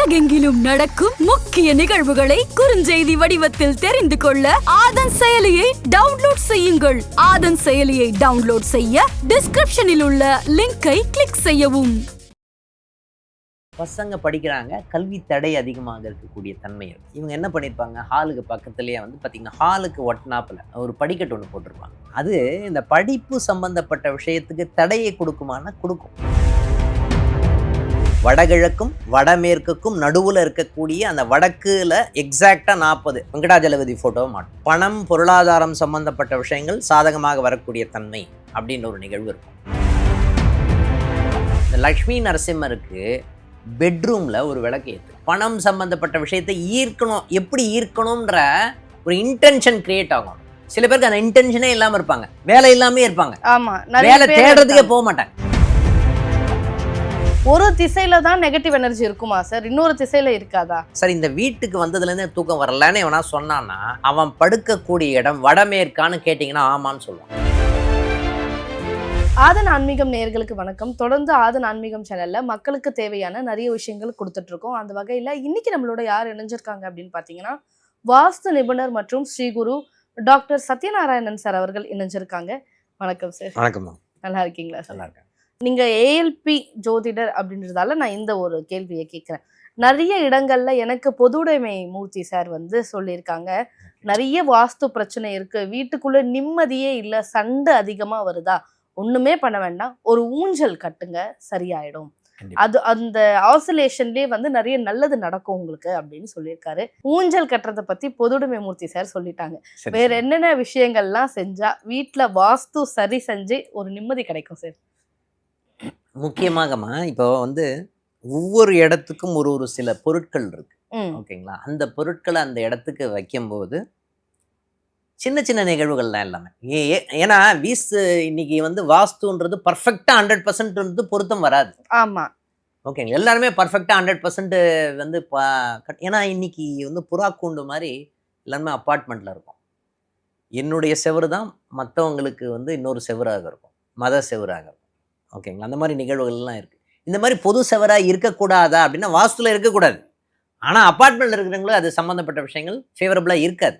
உலகெங்கிலும் நடக்கும் முக்கிய நிகழ்வுகளை குறுஞ்செய்தி வடிவத்தில் தெரிந்து கொள்ள ஆதன் செயலியை டவுன்லோட் செய்யுங்கள். ஆதன் செயலியை டவுன்லோட் செய்ய டிஸ்கிரிப்ஷனில் உள்ள லிங்கை கிளிக் செய்யவும். பசங்க படிக்கிறாங்க கல்வி தடை அதிகமாக இருக்கக்கூடிய தன்மை இவங்க என்ன பண்ணியிருப்பாங்க ஹாலுக்கு பக்கத்துலேயே வந்து பார்த்தீங்கன்னா ஹாலுக்கு ஒட்டினாப்பில் ஒரு படிக்கட்டு ஒன்று போட்டிருப்பாங்க. அது இந்த படிப்பு சம்பந்தப்பட்ட விஷயத்துக்கு தடையை கொடுக்குமானா கொடுக்கும். வடகிழக்கும் வடமேற்குக்கும் நடுவில் இருக்கக்கூடிய அந்த வடக்குல எக்ஸாக்டாக நாற்பது வெங்கடாஜலபதி ஃபோட்டோவை மாட்டோம். பணம் பொருளாதாரம் சம்பந்தப்பட்ட விஷயங்கள் சாதகமாக வரக்கூடிய தன்மை அப்படின்னு ஒரு நிகழ்வு இருக்கும். இந்த லக்ஷ்மி நரசிம்மருக்கு பெட்ரூமில் ஒரு விளக்கு ஏற்று பணம் சம்பந்தப்பட்ட விஷயத்தை ஈர்க்கணும். எப்படி ஈர்க்கணுன்ற ஒரு இன்டென்ஷன் கிரியேட் ஆகும். சில பேருக்கு அந்த இன்டென்ஷனே இல்லாமல் இருப்பாங்க. வேலை இல்லாமே இருப்பாங்க. வேலை தேடுறதுக்கே. போக மாட்டாங்க. ஒரு திசையில தான் நெகட்டிவ் எனர்ஜி இருக்குமா சார் இன்னொரு திசையில இருக்காதா? சரி இந்த வீட்டுக்கு வந்ததுலேருந்தே தூக்கம் வரலன்னு எவனா சொன்னான்னா அவன் படுக்கக்கூடிய இடம் வடமேற்கான்னு கேட்டிங்கன்னா ஆமான்னு சொல்லுவான். ஆதன் ஆன்மீகம் நேயர்களுக்கு வணக்கம். தொடர்ந்து ஆதன் ஆன்மீகம் சேனல்ல மக்களுக்கு தேவையான நிறைய விஷயங்கள் கொடுத்துட்டு இருக்கோம் அந்த வகையில இன்னைக்கு நம்மளோட யார் இணைஞ்சிருக்காங்க அப்படின்னு பாத்தீங்கன்னா வாஸ்து நிபுணர் மற்றும் ஸ்ரீகுரு டாக்டர் சத்யநாராயணன் சார் அவர்கள் இணைஞ்சிருக்காங்க. வணக்கம் சார் வணக்கம்மா நல்லா இருக்கீங்களா நல்லா இருக்கேன். நீங்க ஏஎல்பி ஜோதிடர் அப்படின்றதால நான் இந்த ஒரு கேள்வியை கேட்குறேன் நிறைய இடங்கள்ல எனக்கு பொதுவுடைமை மூர்த்தி சார் வந்து சொல்லியிருக்காங்க. நிறைய வாஸ்து பிரச்சனை இருக்கு. வீட்டுக்குள்ள நிம்மதியே இல்ல. சண்டை அதிகமா வருதா? ஒண்ணுமே பண்ண வேண்டாம். ஒரு ஊஞ்சல் கட்டுங்க. சரியாயிடும். அது அந்த ஆசோலேஷன்லயே வந்து நிறைய நல்லது நடக்கும் உங்களுக்கு அப்படின்னு சொல்லியிருக்காரு. ஊஞ்சல் கட்டுறதை பத்தி பொதுவுடைமை மூர்த்தி சார் சொல்லிட்டாங்க. வேற. என்னென்ன விஷயங்கள்லாம் செஞ்சா வீட்ல வாஸ்து சரி செஞ்சு ஒரு நிம்மதி கிடைக்கும் சார்? முக்கியமாகம்மா இப்போ வந்து ஒவ்வொரு இடத்துக்கும் ஒரு ஒரு சில பொருட்கள் இருக்கு. ஓகேங்களா? அந்த பொருட்களை அந்த இடத்துக்கு வைக்கும்போது சின்ன சின்ன நிகழ்வுகள் தான் எல்லாமே ஏன்னா வீசு இன்னைக்கு வந்து வாஸ்துன்றது பர்ஃபெக்டாக ஹண்ட்ரட் பர்சன்ட் பொருத்தம் வராது. ஆமா. ஓகேங்களா? எல்லாருமே பர்ஃபெக்டாக ஹண்ட்ரட் பர்சன்ட் வந்து பா- ஏன்னா இன்னைக்கு வந்து புறா கூண்டு மாதிரி எல்லாருமே அப்பார்ட்மெண்ட்டில் இருக்கும். என்னுடைய செவரு தான் மற்றவங்களுக்கு வந்து இன்னொரு செவராக இருக்கும். மத செவராக இருக்கும். ஓகேங்களா? அந்த மாதிரி நிகழ்வுகள்லாம் இருக்குது இந்த மாதிரி பொது செவராக இருக்கக்கூடாதா அப்படின்னா வாஸ்துல இருக்கக்கூடாது. ஆனால் அப்பார்ட்மெண்ட்டில் இருக்கிறவங்களுக்கு அது சம்மந்தப்பட்ட விஷயங்கள் ஃபேவரபுளாக இருக்காது.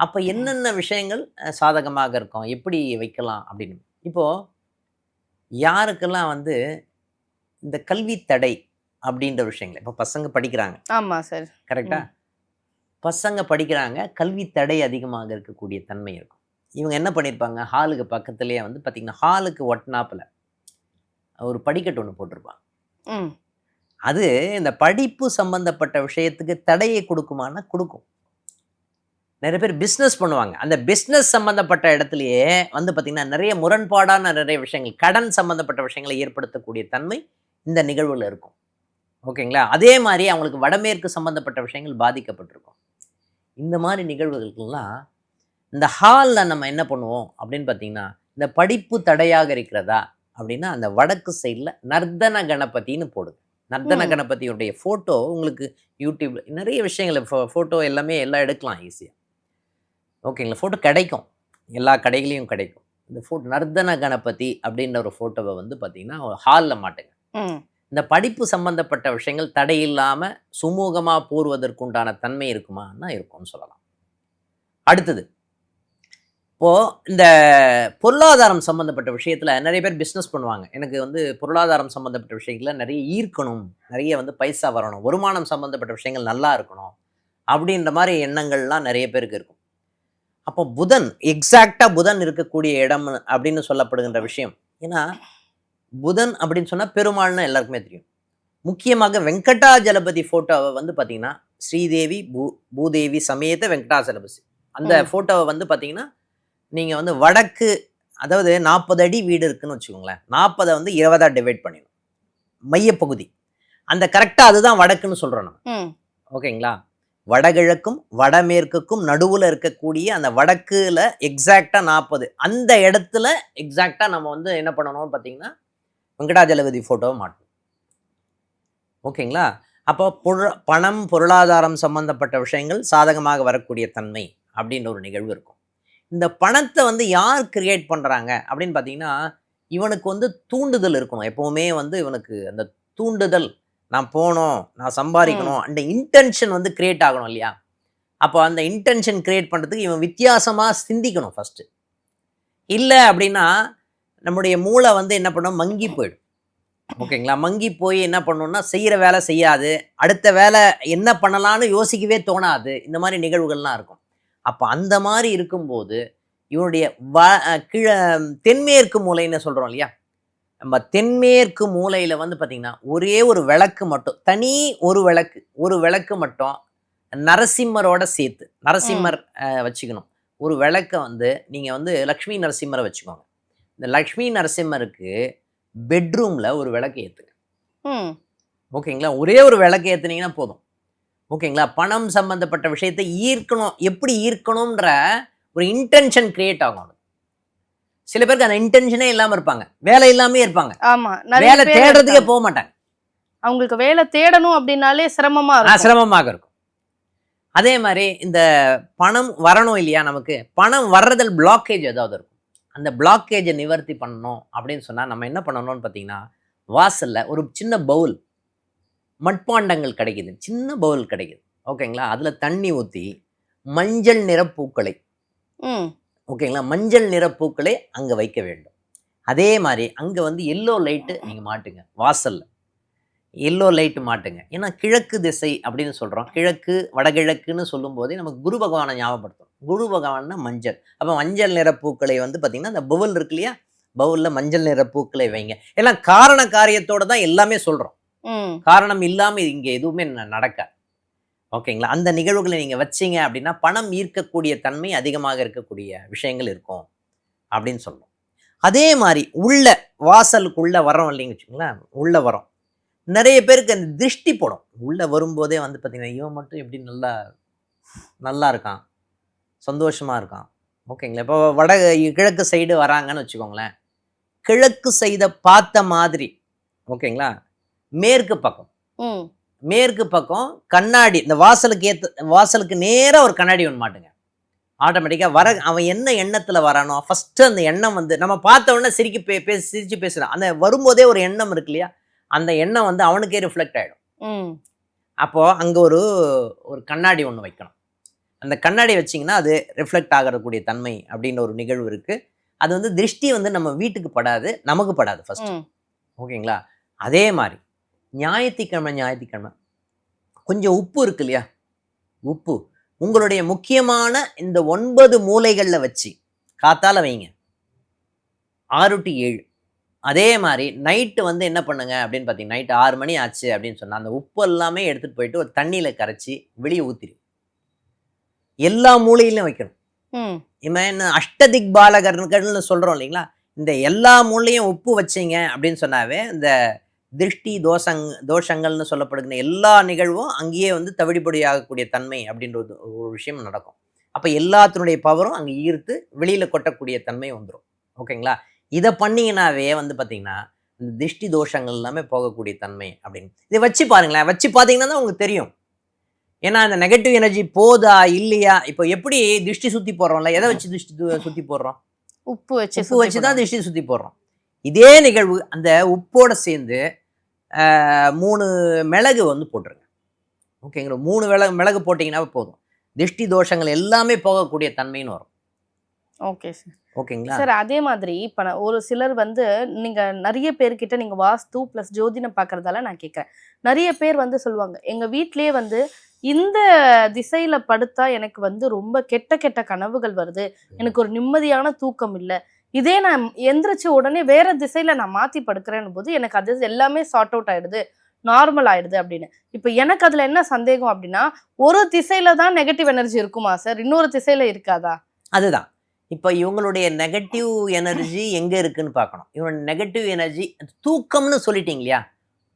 அப்போ என்னென்ன விஷயங்கள் சாதகமாக இருக்கும்? எப்படி வைக்கலாம் அப்படின்னு. இப்போது யாருக்கெல்லாம் வந்து இந்த கல்வி தடை அப்படின்ற விஷயங்கள் இப்போ பசங்க படிக்கிறாங்க. ஆமா சார். கரெக்டா பசங்க படிக்கிறாங்க கல்வி தடை அதிகமாக இருக்கக்கூடிய தன்மை இருக்கும். இவங்க என்ன பண்ணியிருப்பாங்க ஹாலுக்கு பக்கத்துலேயே வந்து பார்த்திங்கன்னா ஹாலுக்கு ஒட்டினாப்பில் ஒரு படிக்கட்டு ஒன்று போட்டிருப்பாங்க. ம். அது இந்த படிப்பு சம்பந்தப்பட்ட விஷயத்துக்கு தடையை கொடுக்குமானா கொடுக்கும். நிறைய பேர் பிஸ்னஸ் பண்ணுவாங்க. அந்த பிஸ்னஸ் சம்பந்தப்பட்ட இடத்துலையே வந்து பார்த்திங்கன்னா நிறைய முரண்பாடான நிறைய விஷயங்கள் கடன் சம்பந்தப்பட்ட விஷயங்களை ஏற்படுத்தக்கூடிய தன்மை இந்த நிகழ்வுல இருக்கும். ஓகேங்களா? அதே மாதிரி அவங்களுக்கு வடமேற்கு சம்பந்தப்பட்ட விஷயங்கள் பாதிக்கப்பட்டிருக்கும். இந்த மாதிரி நிகழ்வுகளுக்கெல்லாம் இந்த ஹாலில் நம்ம என்ன பண்ணுவோம் அப்படின்னு பார்த்தீங்கன்னா இந்த படிப்பு தடையாக இருக்கிறதா? அப்படின்னா அந்த வடக்கு சைடில் நர்தன கணபதின்னு போடுது. நர்தன. கணபதியுடைய ஃபோட்டோ உங்களுக்கு யூடியூப்ல நிறைய விஷயங்கள் ஃபோட்டோ எல்லாமே எல்லாம் எடுக்கலாம் ஈஸியாக ஓகேங்களா ஃபோட்டோ கிடைக்கும். எல்லா கடைகளையும் கிடைக்கும். இந்த ஃபோட்டோ நர்தன கணபதி அப்படின்ற ஒரு ஃபோட்டோவை வந்து பார்த்தீங்கன்னா ஹாலில் மாட்டுங்க. இந்த படிப்பு சம்பந்தப்பட்ட விஷயங்கள் தடை இல்லாமல் சுமூகமாக போர்வதற்குண்டான தன்மை இருக்குமான்னா இருக்கும்னு சொல்லலாம். அடுத்தது இப்போது இந்த பொருளாதாரம் சம்மந்தப்பட்ட விஷயத்தில் நிறைய பேர் பிஸ்னஸ் பண்ணுவாங்க. எனக்கு வந்து பொருளாதாரம் சம்மந்தப்பட்ட விஷயங்களில் நிறைய ஈர்க்கணும். நிறைய வந்து பைசா வரணும். வருமானம் சம்மந்தப்பட்ட விஷயங்கள் நல்லா இருக்கணும். அப்படின்ற மாதிரி எண்ணங்கள்லாம் நிறைய பேருக்கு இருக்கும். அப்போ புதன் எக்ஸாக்டாக புதன் இருக்கக்கூடிய இடம் அப்படின்னு சொல்லப்படுகின்ற விஷயம். ஏன்னா புதன் அப்படின்னு சொன்னால் பெருமாள்னு எல்லாருக்குமே தெரியும். முக்கியமாக வெங்கடாஜலபதி ஃபோட்டோவை வந்து பார்த்தீங்கன்னா ஸ்ரீதேவி பூ பூதேவி சமேத வெங்கடாஜலபதி. அந்த. ஃபோட்டோவை வந்து பார்த்தீங்கன்னா நீங்கள் வந்து வடக்கு அதாவது நாற்பது அடி வீடு இருக்குன்னு வச்சுக்கோங்களேன். நாற்பதை வந்து இருபதா டிவைட் பண்ணிடணும் மையப்பகுதி. அந்த கரெக்டாக அதுதான் வடக்குன்னு சொல்கிறோம் நம்ம. ஓகேங்களா? வடகிழக்கும் வடமேற்குக்கும் நடுவில் இருக்கக்கூடிய அந்த வடக்குல எக்ஸாக்டாக நாற்பது அந்த இடத்துல எக்ஸாக்டாக நம்ம வந்து என்ன பண்ணணும்னு பார்த்தீங்கன்னா வெங்கடாஜலபதி ஃபோட்டோவை மாட்டணும். ஓகேங்களா? அப்போ பொருள் பணம் பொருளாதாரம் சம்பந்தப்பட்ட விஷயங்கள் சாதகமாக வரக்கூடிய தன்மை அப்படின்ற ஒரு நிகழ்வு இருக்கும். இந்த பணத்தை வந்து யார் கிரியேட் பண்ணுறாங்க அப்படின்னு பார்த்தீங்கன்னா இவனுக்கு வந்து தூண்டுதல் இருக்கணும். எப்போவுமே வந்து இவனுக்கு அந்த தூண்டுதல் நான் போகணும் நான் சம்பாதிக்கணும் அந்த இன்டென்ஷன் வந்து கிரியேட் ஆகணும் இல்லையா? அப்போ அந்த இன்டென்ஷன் கிரியேட் பண்ணுறதுக்கு இவன் வித்தியாசமாக சிந்திக்கணும் ஃபஸ்ட்டு இல்லை அப்படின்னா நம்முடைய மூளை வந்து என்ன பண்ணும்? மங்கி போயிடும். ஓகேங்களா? மங்கி போய் என்ன பண்ணணும்னா செய்கிற வேலை செய்யாது. அடுத்த வேலை என்ன பண்ணலான்னு யோசிக்கவே தோணாது. இந்த மாதிரி நிகழ்வுகள்லாம் இருக்கும். அப்போ அந்த மாதிரி இருக்கும்போது இவனுடைய வ கிழ தென்மேற்கு மூலைன்னு சொல்கிறோம் இல்லையா? நம்ம தென்மேற்கு மூலையில் வந்து பார்த்திங்கன்னா ஒரே ஒரு விளக்கு மட்டும் தனி ஒரு விளக்கு ஒரு விளக்கு மட்டும் நரசிம்மரோட சேர்த்து நரசிம்மர் வச்சுக்கணும். ஒரு விளக்கை வந்து நீங்கள் வந்து லக்ஷ்மி நரசிம்மரை வச்சுக்கோங்க. இந்த லக்ஷ்மி நரசிம்மருக்கு பெட்ரூமில் ஒரு விளக்கு ஏற்றுங்க ம். ஓகேங்களா? ஒரே ஒரு விளக்கு ஏற்றுனீங்கன்னா போதும். ஓகேங்களா? பணம் சம்பந்தப்பட்ட விஷயத்தை ஈர்க்கணும். எப்படி ஈர்க்கணுன்ற ஒரு இன்டென்ஷன் கிரியேட் ஆகும். சில பேருக்கு அந்த இன்டென்ஷனே இல்லாமல் இருப்பாங்க. வேலை இல்லாமே இருப்பாங்க. ஆமா. வேலை தேடுறதுக்கே. போக மாட்டாங்க அவங்களுக்கு வேலை தேடணும் அப்படின்னாலே சிரமமா இருக்கும். சிரமமாக இருக்கும். அதே மாதிரி இந்த பணம் வரணும் இல்லையா நமக்கு? பணம் வர்றதில் பிளாக்கேஜ் ஏதாவது இருக்கும். அந்த பிளாக்கேஜை நிவர்த்தி பண்ணணும் அப்படின்னு சொன்னால் நம்ம என்ன பண்ணணும்னு பார்த்தீங்கன்னா வாசலில் ஒரு சின்ன பவுல் மட்பாண்டங்கள் கிடைக்குது சின்ன பவுல் கிடைக்குது. ஓகேங்களா அதில் தண்ணி ஊற்றி மஞ்சள் நிற பூக்களை ஓகேங்களா மஞ்சள் நிற பூக்களை அங்கே வைக்க வேண்டும். அதே மாதிரி அங்கே வந்து எல்லோ லைட்டு நீங்கள் மாட்டுங்க வாசலில். எல்லோ லைட்டு மாட்டுங்க. ஏன்னா கிழக்கு திசை அப்படின்னு சொல்கிறோம் கிழக்கு வடகிழக்குன்னு சொல்லும்போதே நமக்கு குரு பகவானை ஞாபகப்படுத்தும். குரு பகவான்னா மஞ்சள். அப்போ மஞ்சள் நிற பூக்களை வந்து பார்த்திங்கன்னா அந்த பவுல் இருக்கு இல்லையா? பவுலில் மஞ்சள் நிற பூக்களை வைங்க. எல்லாம் காரண காரியத்தோடு தான் எல்லாமே சொல்கிறோம் காரணம் இல்லாமல் இங்கே எதுவுமே நடக்க நடக்காது. ஓகேங்களா? அந்த நிகழ்வுகளை நீங்கள் வச்சீங்க அப்படின்னா பணம் ஈர்க்கக்கூடிய தன்மை அதிகமாக இருக்கக்கூடிய விஷயங்கள் இருக்கும் அப்படின்னு சொல்லணும் அதே மாதிரி உள்ள வாசலுக்குள்ள வரோம் இல்லைங்க வச்சுங்களேன் உள்ள வரோம் நிறைய பேருக்கு அந்த திருஷ்டி போடும். உள்ள வரும்போதே வந்து பார்த்தீங்கன்னா இவன் மட்டும் எப்படி நல்லா நல்லா இருக்கான் சந்தோஷமா இருக்கான். ஓகேங்களா? இப்போ வட கிழக்கு சைடு வராங்கன்னு வச்சுக்கோங்களேன். கிழக்கு சைடை பார்த்த மாதிரி ஓகேங்களா? மேற்கு பக்கம். மேற்கு பக்கம் கண்ணாடி இந்த வாசலுக்கு ஏத்த வாசலுக்கு நேரா ஒரு கண்ணாடி ஒன்று மாட்டுங்க. ஆட்டோமேட்டிக்காக வர அவன் என்ன எண்ணத்தில் வரானோ ஃபஸ்ட்டு அந்த எண்ணம் வந்து நம்ம பார்த்த உடனே சிரிக்கி பே பேசி சிரிச்சு பேசுகிறான் அந்த வரும்போதே ஒரு எண்ணம் இருக்கு இல்லையா அந்த எண்ணம் வந்து அவனுக்கே ரிஃப்ளெக்ட் ஆகிடும் ம். அப்போது அங்கே ஒரு ஒரு கண்ணாடி ஒன்று வைக்கணும். அந்த கண்ணாடி வச்சிங்கன்னா அது ரிஃப்ளெக்ட் ஆகக்கூடிய தன்மை அப்படின்ற ஒரு நிகழ்வு இருக்குது அது வந்து திருஷ்டி வந்து நம்ம வீட்டுக்கு படாது நமக்கு படாது ஃபஸ்ட்டு ஓகேங்களா? அதே மாதிரி ஞாயிற்றுக்கிழமை ஞாயிற்றுக்கிழமை. கொஞ்சம் உப்பு இருக்கு இல்லையா உப்பு. உங்களுடைய முக்கியமான இந்த ஒன்பது மூலைகளில் வச்சு காத்தால வைங்க. ஆறு டு ஏழு. அதே மாதிரி நைட்டு வந்து என்ன பண்ணுங்க அப்படின்னு பார்த்தீங்கன்னா நைட்டு ஆறு மணி ஆச்சு அப்படின்னு சொன்னால் அந்த உப்பு எல்லாமே எடுத்துகிட்டு போயிட்டு ஒரு தண்ணியில் கரைச்சி வெளியே ஊற்றிடு எல்லா மூலையிலும் வைக்கணும். இவன் என்ன அஷ்டதிக் பாலகர்கள்னு சொல்கிறோம் இல்லைங்களா? இந்த எல்லா மூலையும் உப்பு வச்சீங்க அப்படின்னு சொன்னாவே இந்த திருஷ்டி தோஷங் தோஷங்கள்னு சொல்லப்படுகிற எல்லா நிகழ்வும் அங்கேயே வந்து தவிடுபடி ஆகக்கூடிய தன்மை அப்படின்ற ஒரு விஷயம் நடக்கும். அப்போ எல்லாத்தினுடைய பவரும் அங்கே ஈர்த்து வெளியில் கொட்டக்கூடிய தன்மை வந்துடும் ஓகேங்களா? இதை பண்ணீங்கன்னாவே வந்து பார்த்தீங்கன்னா இந்த திருஷ்டி தோஷங்கள் எல்லாமே போகக்கூடிய தன்மை அப்படின்னு. இதை வச்சு பாருங்களேன். வச்சு பார்த்தீங்கன்னா தான் உங்களுக்கு தெரியும். ஏன்னா அந்த நெகட்டிவ் எனர்ஜி போதா இல்லையா? இப்போ எப்படி திருஷ்டி சுற்றி போடுறோம்ல? எதை வச்சு திருஷ்டி சுற்றி போடுறோம்? உப்பு வச்சு உப்பு வச்சு தான் திருஷ்டி சுற்றி போடுறோம். இதே நிகழ்வு அந்த உப்போட சேர்ந்து மூணு மிளகு வந்து போட்டுருங்க. ஓகேங்களா மூணு மிளகு மிளகு போட்டிங்கன்னா போதும். திருஷ்டி தோஷங்கள் எல்லாமே போகக்கூடிய தன்மைன்னு வரும். ஓகே சார் ஓகேங்களா சார் அதே மாதிரி இப்ப நான் ஒரு சிலர் வந்து நீங்க நிறைய பேர்கிட்ட நீங்க வாஸ்து பிளஸ் ஜோதிடம் பாக்குறதால நான் கேட்கறேன் நிறைய பேர் வந்து சொல்லுவாங்க எங்க வீட்லயே வந்து இந்த திசையில படுத்தா எனக்கு வந்து ரொம்ப கெட்ட கெட்ட கனவுகள் வருது. எனக்கு ஒரு நிம்மதியான தூக்கம் இல்ல. இதே நான் எந்திரிச்ச உடனே வேற திசையில நான் மாத்தி படுக்கிறேன் போது எனக்கு அது எல்லாமே சார்ட் அவுட் ஆயிடுது நார்மல் ஆயிடுது அப்படின்னு. இப்ப எனக்கு அதுல என்ன சந்தேகம் அப்படின்னா ஒரு திசையில தான் நெகட்டிவ் எனர்ஜி இருக்குமா சார் இன்னொரு திசையில இருக்காதா? அதுதான். இப்போ இவங்களுடைய நெகட்டிவ் எனர்ஜி எங்கே இருக்குன்னு பார்க்கணும். இவங்களோட நெகட்டிவ் எனர்ஜி தூக்கம்னு சொல்லிட்டீங்க இல்லையா?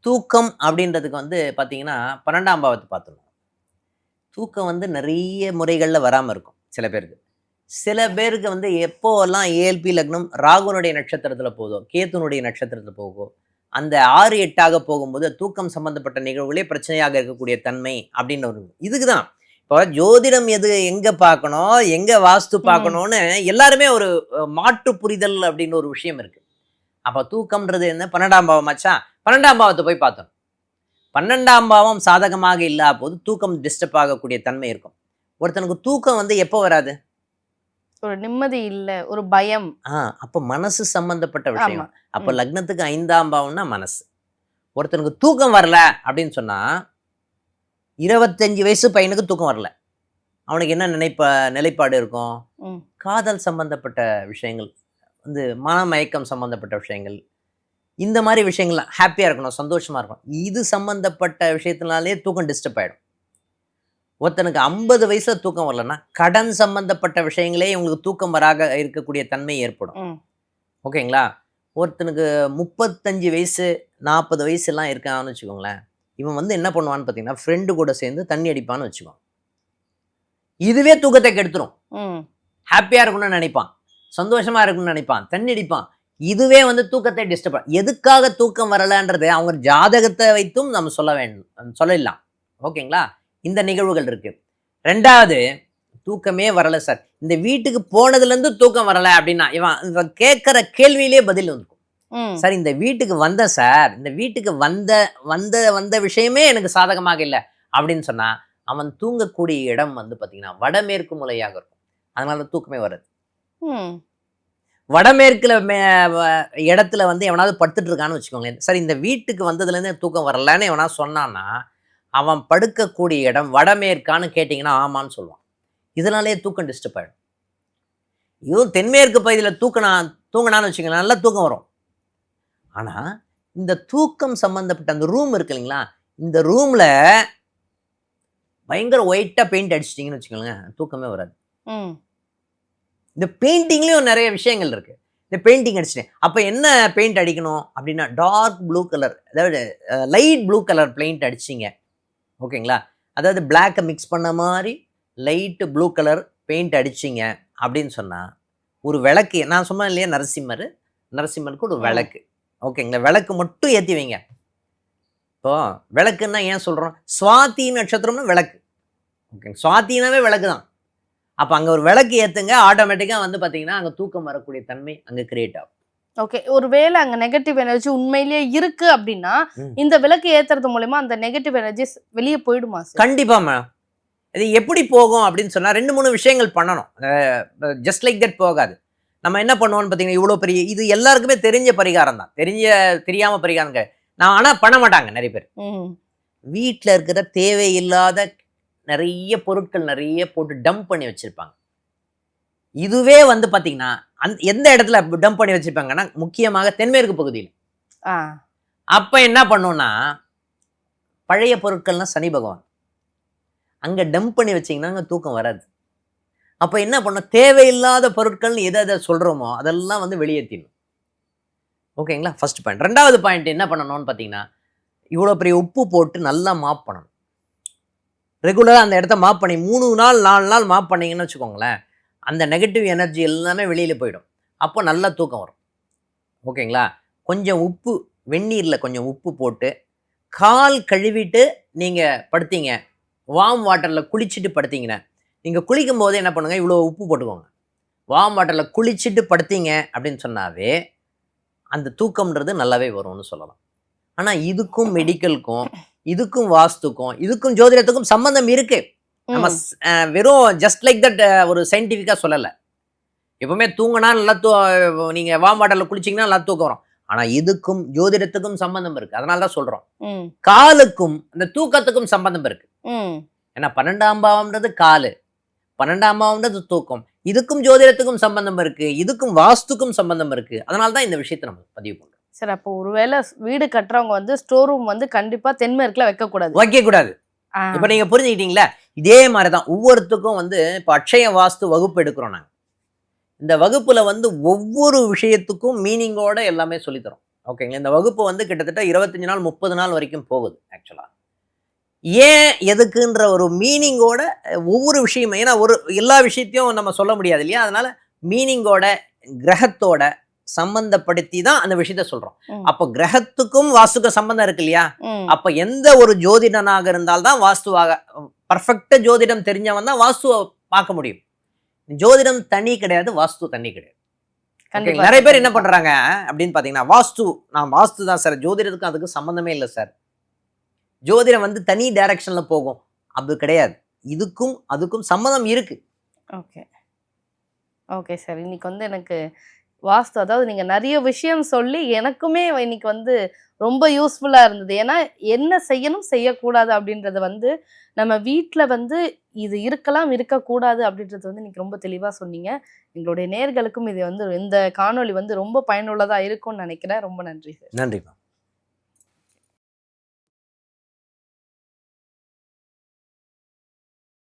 தூக்கம் அப்படின்றதுக்கு வந்து பார்த்தீங்கன்னா பன்னெண்டாம் பாவத்தை பார்த்துருவோம். தூக்கம் வந்து நிறைய முறைகளில் வராமல் இருக்கும் சில பேருக்கு. சில பேருக்கு வந்து எப்போவெல்லாம் ஏஎல்பி லக்னம் ராகுனுடைய நட்சத்திரத்தில் போதோ கேத்துனுடைய நட்சத்திரத்தில் போகோ அந்த ஆறு எட்டாக போகும்போது தூக்கம் சம்பந்தப்பட்ட நிகழ்வுகளே பிரச்சனையாக இருக்கக்கூடிய தன்மை அப்படின்னு ஒரு இதுக்கு தான் இப்போ ஜோதிடம் எது எங்க பார்க்கணும் எங்க வாஸ்து பார்க்கணும்னு எல்லாருமே ஒரு மாற்று புரிதல் அப்படின்னு ஒரு விஷயம் இருக்கு. அப்ப தூக்கம்ன்றது என்ன? பன்னெண்டாம் பாவம் ஆச்சா? பன்னெண்டாம் பாவத்தை போய் பார்த்தோம். பன்னெண்டாம் பாவம் சாதகமாக இல்லாத போது தூக்கம் டிஸ்டர்ப் ஆகக்கூடிய தன்மை இருக்கும். ஒருத்தனுக்கு தூக்கம் வந்து எப்போ வராது? ஒரு நிம்மதி இல்ல ஒரு பயம். ஆ அப்போ மனசு சம்பந்தப்பட்ட விஷயம். அப்போ. லக்னத்துக்கு ஐந்தாம் பாவம்னா மனசு. ஒருத்தனுக்கு தூக்கம் வரல அப்படின்னு சொன்னா இருபத்தஞ்சு வயசு பையனுக்கு தூக்கம் வரல. அவனுக்கு என்ன நினைப்ப நிலைப்பாடு இருக்கும். காதல் சம்பந்தப்பட்ட விஷயங்கள் வந்து மனமயக்கம் சம்பந்தப்பட்ட விஷயங்கள் இந்த மாதிரி விஷயங்கள்லாம் ஹாப்பியாக இருக்கணும் சந்தோஷமா இருக்கணும். இது சம்பந்தப்பட்ட விஷயத்தினாலே தூக்கம் டிஸ்டர்ப் ஆயிடும். ஒருத்தனுக்கு ஐம்பது வயசுல தூக்கம் வரலன்னா கடன் சம்பந்தப்பட்ட விஷயங்களே இவங்களுக்கு தூக்கம் வராக இருக்கக்கூடிய தன்மை ஏற்படும். ஓகேங்களா? ஒருத்தனுக்கு முப்பத்தஞ்சு வயசு நாற்பது வயசுலாம் இருக்கான்னு வச்சுக்கோங்களேன். இவன் வந்து என்ன பண்ணுவான்னு பார்த்தீங்கன்னா ஃப்ரெண்டு கூட சேர்ந்து தண்ணி அடிப்பான்னு வச்சுக்கோங்க இதுவே தூக்கத்தை கெடுத்துரும். ஹாப்பியாக இருக்கணும்னு நினைப்பான். சந்தோஷமா இருக்கணும்னு நினைப்பான். தண்ணி அடிப்பான். இதுவே வந்து தூக்கத்தை டிஸ்டர்ப் எதுக்காக தூக்கம் வரலன்றது அவங்க ஜாதகத்தை வைத்தும் நம்ம சொல்ல வேண்டும் சொல்லலாம். ஓகேங்களா? இந்த நிகழ்வுகள் இருக்கு. ரெண்டாவது தூக்கமே வரல சார். இந்த வீட்டுக்கு போனதுலேருந்து தூக்கம் வரல அப்படின்னா இவன் இவன் கேட்குற கேள்வியிலே பதில் வந்துருக்கும் ம். சார் இந்த வீட்டுக்கு வந்த சார் இந்த வீட்டுக்கு வந்த வந்த வந்த விஷயமே எனக்கு சாதகமாக இல்லை அப்படின்னு சொன்னா அவன் தூங்கக்கூடிய இடம் வந்து பார்த்தீங்கன்னா வடமேற்கு மூலையாக இருக்கும். அதனால தூக்கமே வராது. வடமேற்குல மே இடத்துல வந்து எவனாவது படுத்துட்டு இருக்கான்னு வச்சுக்கோங்களேன். சரி இந்த வீட்டுக்கு வந்ததுலேருந்து தூக்கம் வரலன்னு எவனா சொன்னான்னா அவன் படுக்கக்கூடிய இடம் வடமேற்கான்னு கேட்டிங்கன்னா ஆமான்னு சொல்லுவான். இதனாலே தூக்கம் டிஸ்டர்ப் ஆகிடும் இதுவும் தென்மேற்கு பகுதியில் தூக்கினா தூங்கினான்னு வச்சுக்கோங்களேன் நல்லா தூக்கம் வரும். ஆனால் இந்த தூக்கம் சம்மந்தப்பட்ட அந்த ரூம் இருக்கு இல்லைங்களா இந்த ரூமில் பயங்கர ஒயிட்டாக பெயிண்ட் அடிச்சிட்டிங்கன்னு வச்சுக்கோங்களேன் தூக்கமே வராது. இந்த பெயிண்டிங்லேயும் நிறைய விஷயங்கள் இருக்கு. இந்த பெயிண்டிங் அடிச்சிட்டேன். அப்போ என்ன பெயிண்ட் அடிக்கணும் அப்படின்னா டார்க் ப்ளூ கலர் அதாவது லைட் ப்ளூ கலர் பெயிண்ட் அடிச்சிங்க ஓகேங்களா? அதாவது பிளாக்கை மிக்ஸ் பண்ண மாதிரி லைட்டு ப்ளூ கலர் பெயிண்ட் அடிச்சிங்க அப்படின்னு சொன்னால் ஒரு விளக்கு நான் சொன்னேன் இல்லையா நரசிம்மர்? நரசிம்மருக்கு ஒரு. விளக்கு. ஓகேங்களா? விளக்கு மட்டும் ஏற்றி வைங்க. இப்போ விளக்குன்னா ஏன் சொல்கிறோம் சுவாதி நட்சத்திரம்னு விளக்கு. ஓகே சுவாத்தினாவே விளக்கு தான் அப்போ அங்கே ஒரு விளக்கு ஏற்றுங்க ஆட்டோமேட்டிக்காக வந்து பார்த்தீங்கன்னா அங்கே தூக்கம் வரக்கூடிய தன்மை அங்கே கிரியேட் ஆகும். ஓகே ஒருவேளை அங்க நெகட்டிவ் எனர்ஜி உண்மையிலேயே இருக்கு அப்படின்னா. இந்த விளக்கு ஏத்துறது மூலமா அந்த நெகட்டிவ் எனர்ஜிஸ் வெளியே போயிடுமா சார் கண்டிப்பாக மேடம் இது எப்படி போகும் அப்படின்னு சொன்னால் ரெண்டு மூணு விஷயங்கள் பண்ணணும். ஜஸ்ட் லைக் தட் போகாது. நம்ம என்ன பண்ணுவோம்னு பார்த்தீங்கன்னா இவ்வளோ பெரிய இது எல்லாருக்குமே தெரிஞ்ச பரிகாரம் தான். தெரிஞ்ச தெரியாமல் பரிகாரம் கிடையாது. நான் ஆனால் பண்ண மாட்டாங்க நிறைய பேர். வீட்டில் இருக்கிற தேவையில்லாத நிறைய பொருட்கள் நிறைய போட்டு டம்ப் பண்ணி வச்சுருப்பாங்க. இதுவே வந்து பார்த்தீங்கன்னா அந் எந்த இடத்துல டம்ப் பண்ணி வச்சுருப்பாங்கன்னா முக்கியமாக தென்மேற்கு பகுதியில். அப்போ என்ன பண்ணோம்னா பழைய பொருட்கள்லாம் சனி பகவான். அங்கே டம்ப் பண்ணி வச்சிங்கன்னா அங்கே தூக்கம் வராது. அப்போ என்ன பண்ணோம் தேவையில்லாத பொருட்கள்னு எதை எதை சொல்கிறோமோ அதெல்லாம் வந்து வெளியேற்றிடணும் ஓகேங்களா? ஃபர்ஸ்ட் பாயிண்ட் ரெண்டாவது பாயிண்ட் என்ன பண்ணணும்னு பார்த்தீங்கன்னா இவ்வளோ பெரிய உப்பு போட்டு நல்லா மாப் பண்ணணும். ரெகுலராக அந்த இடத்த மாப் பண்ணி மூணு நாள் நாலு நாள் மாப் பண்ணீங்கன்னு வச்சுக்கோங்களேன் அந்த நெகட்டிவ் எனர்ஜி எல்லாமே வெளியில் போயிடும். அப்போ நல்லா தூக்கம் வரும். ஓகேங்களா? கொஞ்சம் உப்பு வெந்நீரில் கொஞ்சம் உப்பு போட்டு கால் கழுவிட்டு நீங்கள் படுத்தீங்க. வார்ம் வாட்டரில் குளிச்சுட்டு படுத்தீங்கன்னா நீங்கள் குளிக்கும் போது என்ன பண்ணுங்கள் இவ்வளோ உப்பு போட்டுக்கோங்க. வார்ம் வாட்டரில் குளிச்சுட்டு படுத்தீங்க அப்படின்னு சொன்னாவே அந்த தூக்கம்ன்றது நல்லாவே வரும்னு சொல்லலாம். ஆனால் இதுக்கும் மெடிக்கலுக்கும் இதுக்கும் வாஸ்துக்கும் இதுக்கும் ஜோதிடத்துக்கும் சம்பந்தம் இருக்குது நம்ம வெறும் ஜஸ்ட் லைக் தட் ஒரு சயின்டிஃபிக்காக சொல்லலை. எப்பவுமே தூங்கினா நல்லா தூ நீங்கள் வார்ம் வாட்டரில் குளிச்சிங்கன்னா நல்லா தூக்கம் வரும். ஆனால் இதுக்கும் ஜோதிடத்துக்கும் சம்பந்தம் இருக்கு. அதனால தான் சொல்கிறோம் காலுக்கும் அந்த தூக்கத்துக்கும் சம்பந்தம் இருக்கு. ஏன்னா பன்னெண்டாம் பாவம்ன்றது காலு. பன்னெண்டாம் பாவம்ன்றது தூக்கம். இதுக்கும் ஜோதிடத்துக்கும் சம்பந்தம் இருக்கு. இதுக்கும் வாஸ்துக்கும் சம்பந்தம் இருக்கு. அதனால தான் இந்த விஷயத்தை நம்ம பதிவு பண்றோம். சரி அப்போ ஒருவேளை வீடு கட்டுறவங்க வந்து ஸ்டோர் ரூம் வந்து கண்டிப்பா தென்மேற்குல வைக்க கூடாது வைக்க கூடாது ஆ. இப்ப நீங்க புரிஞ்சுக்கிட்டீங்களா? இதே மாதிரி தான் ஒவ்வொருத்துக்கும் வந்து இப்போ அட்சய வாஸ்து வகுப்பு எடுக்கிறோம் நாங்க. இந்த வகுப்புல வந்து ஒவ்வொரு விஷயத்துக்கும் மீனிங்கோட எல்லாமே சொல்லித்தரோம். ஓகேங்களா இந்த வகுப்பு வந்து கிட்டத்தட்ட இருபத்தஞ்சு நாள் முப்பது நாள் வரைக்கும் போகுது ஆக்சுவலா ஏன் எதுக்குன்ற ஒரு மீனிங்கோட ஒவ்வொரு விஷயமும் ஏன்னா ஒரு எல்லா விஷயத்தையும் நம்ம சொல்ல முடியாது இல்லையா? அதனால மீனிங்கோட கிரகத்தோட சம்பந்தப்படுத்தி தான் அந்த விஷயத்த சொல்றோம். அப்போ கிரகத்துக்கும் வாஸ்துக்கும் சம்பந்தம் இருக்கு இல்லையா அப்ப எந்த ஒரு ஜோதிடனாக இருந்தால்தான் வாஸ்துவாக பர்ஃபெக்ட் ஜோதிடம் தெரிஞ்சவன் தான் வாஸ்துவை பார்க்க முடியும். ஜோதிடம் தனி கிடையாது வாஸ்து தனி கிடையாது. நிறைய பேர் என்ன. பண்றாங்க அப்படின்னு பாத்தீங்கன்னா வாஸ்து நான் வாஸ்து தான் சார் ஜோதிடத்துக்கும் அதுக்கு சம்பந்தமே இல்லை சார். ஜோதிடம் வந்து தனி டைரக்ஷன்ல போகும். அது கிடையாது. இதுக்கும் அதுக்கும் சம்மதம் இருக்கு. ஓகே ஓகே சார் இன்னைக்கு வந்து எனக்கு வாஸ்து. அதாவது நீங்கள் நிறைய விஷயம் சொல்லி எனக்குமே இன்னைக்கு வந்து ரொம்ப யூஸ்ஃபுல்லாக இருந்தது. ஏன்னா என்ன செய்யணும் செய்யக்கூடாது அப்படின்றது வந்து நம்ம வீட்டில் வந்து இது இருக்கலாம் இருக்கக்கூடாது அப்படின்றது வந்து இன்றைக்கி ரொம்ப தெளிவாக சொன்னீங்க. எங்களுடைய நேர்களுக்கும் இது வந்து இந்த காணொளி வந்து ரொம்ப பயனுள்ளதாக இருக்கும்னு நினைக்கிறேன். ரொம்ப நன்றி சார். நன்றிப்பா